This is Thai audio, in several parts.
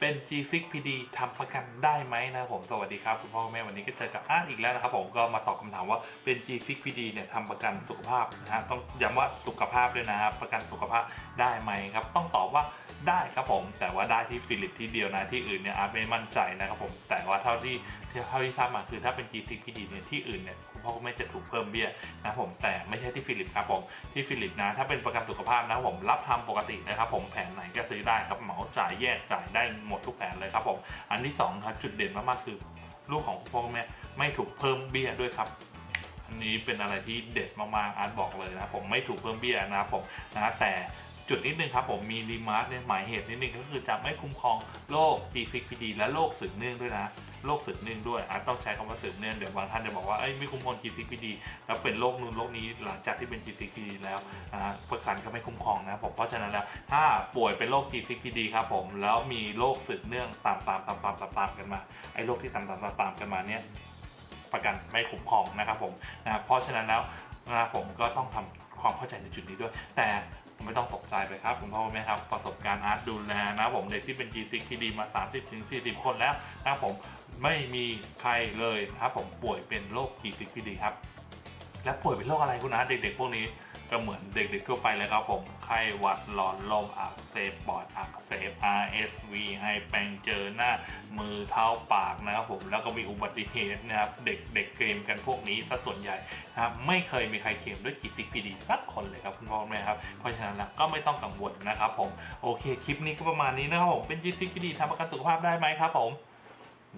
เป็น G6 PD ทำประกันได้ไหมนะผมสวัสดีครับคุณพ่อคุณแม่วันนี้ก็เจอกับอาร์ตอีกแล้วนะครับผมก็มาตอบคำถามว่าเป็น G6 PD เนี่ยทำประกันสุขภาพนะฮะต้องย้ำว่าสุขภาพด้วยนะครับประกันสุขภาพได้ไหมครับ ต้องตอบว่าได้ครับผม แต่ว่าได้ที่ฟิลิปที่เดียวนะที่อื่นเนี่ยอาร์ตไม่มั่นใจนะครับผมแต่ว่าเท่าที่เท่าที่ทราบมาคือถ้าเป็น G6 PD เนี่ยที่อื่นเนี่ยคุณพ่อคุณแม่จะถูกเพิ่มเบี้ยนะผมแต่ไม่ใช่ที่ฟิลิปครับผมที่ฟิลิปนะถ้าเป็นประกันสุขภาพนะผมรับทำปกตินะครับผมแผนไหนก็ซื้อได้ครับเหมาจ่ายแยกจ่ายได้หมดทุกแผนเลยครับผม อันที่สองครับจุดเด่นมากๆคือลูกของพ่อแม่ไม่ถูกเพิ่มเบี้ยด้วยครับอันนี้เป็นอะไรที่เด็ดมากๆอาร์ตบอกเลยนะผมไม่ถูกเพิ่มเบี้ยนะผมนะแต่จุดนิดนึงครับผมมีรีมาร์คเนี่ยหมายเหตุนิดนึงก็คือจะไม่คุ้มครองโรคพิซิพิดีและโรคสืบเนื่องด้วยนะ โรคสืบเนื่องด้วยอาร์ตต้องใช้คำว่าสืบเนื่องเดี๋ยวบางท่านจะบอกว่าเอ้ยไม่คุ้มครอง G6PD แล้วเป็นโรคนู้นโรคนี้หลังจากที่เป็น G6PD แล้วนะฮะประกันก็ไม่คุ้มครองนะผมเพราะฉะนั้นแล้วถ้าป่วยเป็นโรค G6PD ครับผมแล้วมีโรคสืบเนื่องตามตามตามตามตามกันมาไอ้โรคที่ตามตามตามตามกันมาเนี่ยประกันไม่คุ้มครองนะครับผมนะเพราะฉะนั้นแล้วนะครับผมก็ต้องทำความเข้าใจในจุดนี้ด้วย แต่ ไม่ต้องตกใจไปครับคุณพ่อคุณแม่ครับประสบการณ์อาร์ตดูแลนะผมเด็กที่เป็น G6 ที่ดีมา 30-40 คนแล้วนะผมไม่มีใครเลยนะครับผมป่วยเป็นโรค G6 ที่ดีครับ และป่วยเป็นโรคอะไรคุณอาร์ตเด็กๆพวกนี้ ก็เหมือนเด็กๆทั่วไปเลยครับผมไข้หวัดหลอดลมอักเสบปอดอักเสบ RSV ไฮแปงเจอหน้ามือเท้าปากนะครับผมแล้วก็มีอุบัติเหตุนะครับเด็กเด็กเกมกันพวกนี้ซะส่วนใหญ่นะครับไม่เคยมีใครเคลมด้วยจีซิกพีดีสักคนเลยครับคุณพ่อคุณแม่ครับเพราะฉะนั้นก็ไม่ต้องกังวลนะครับผมโอเคคลิปนี้ก็ประมาณนี้นะครับผมเป็นจีซิกพีดีทำประกันสุขภาพได้ไหมครับผม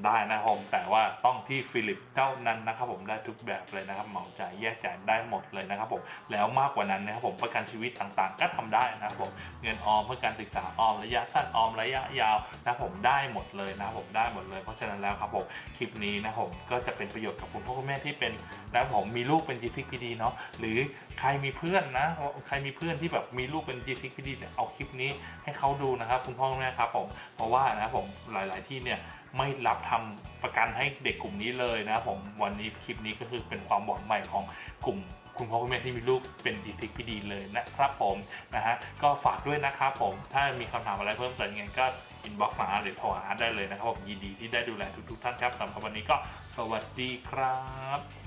ได้นะครับผมแต่ว่าต้องที่ฟิลิปเท่านั้นนะครับผมได้ทุกแบบเลยนะครับเหมาจ่ายแยกจ่ายได้หมดเลยนะครับผมแล้วมากกว่านั้นนะครับผมประกันชีวิตต่างๆ ก็ทำได้นะครับผมเงินออมเพื่อการศึกษาออมระยะสั้นออมระยะยาวนะครับผมได้หมดเลยนะครับผมได้หมดเลย เพราะฉะนั้นแล้วครับผมคลิปนี้นะครับผมก็จะเป็นประโยชน์กับคุณพ่อคุณแม่ที่เป็นนะครับผมมีลูกเป็น G6PD เนาะหรือใครมีเพื่อนนะใครมีเพื่อนที่แบบมีลูกเป็น G6PD เนี่ยเอาคลิปนี้ให้เขาดูนะครับคุณพ่อคุณแม่ครับผมเพราะว่านะครับผมหลาย ๆที่เนี่ย ไม่รับทำประกันให้เด็กกลุ่มนี้เลยนะผมวันนี้คลิปนี้ก็คือเป็นความหวังใหม่ของกลุ่มคุณพ่อคุณแม่ที่มีลูกเป็นดีซิกพี่ดีเลยนะครับผมนะฮะก็ฝากด้วยนะครับผมถ้ามีคำถามอะไรเพิ่มเติมยังไงก็อินบ็อกซ์มาหรือโทรหาได้เลยนะครับผมยินดีที่ได้ดูแลทุกๆท่านครับสำหรับวันนี้ก็สวัสดีครับ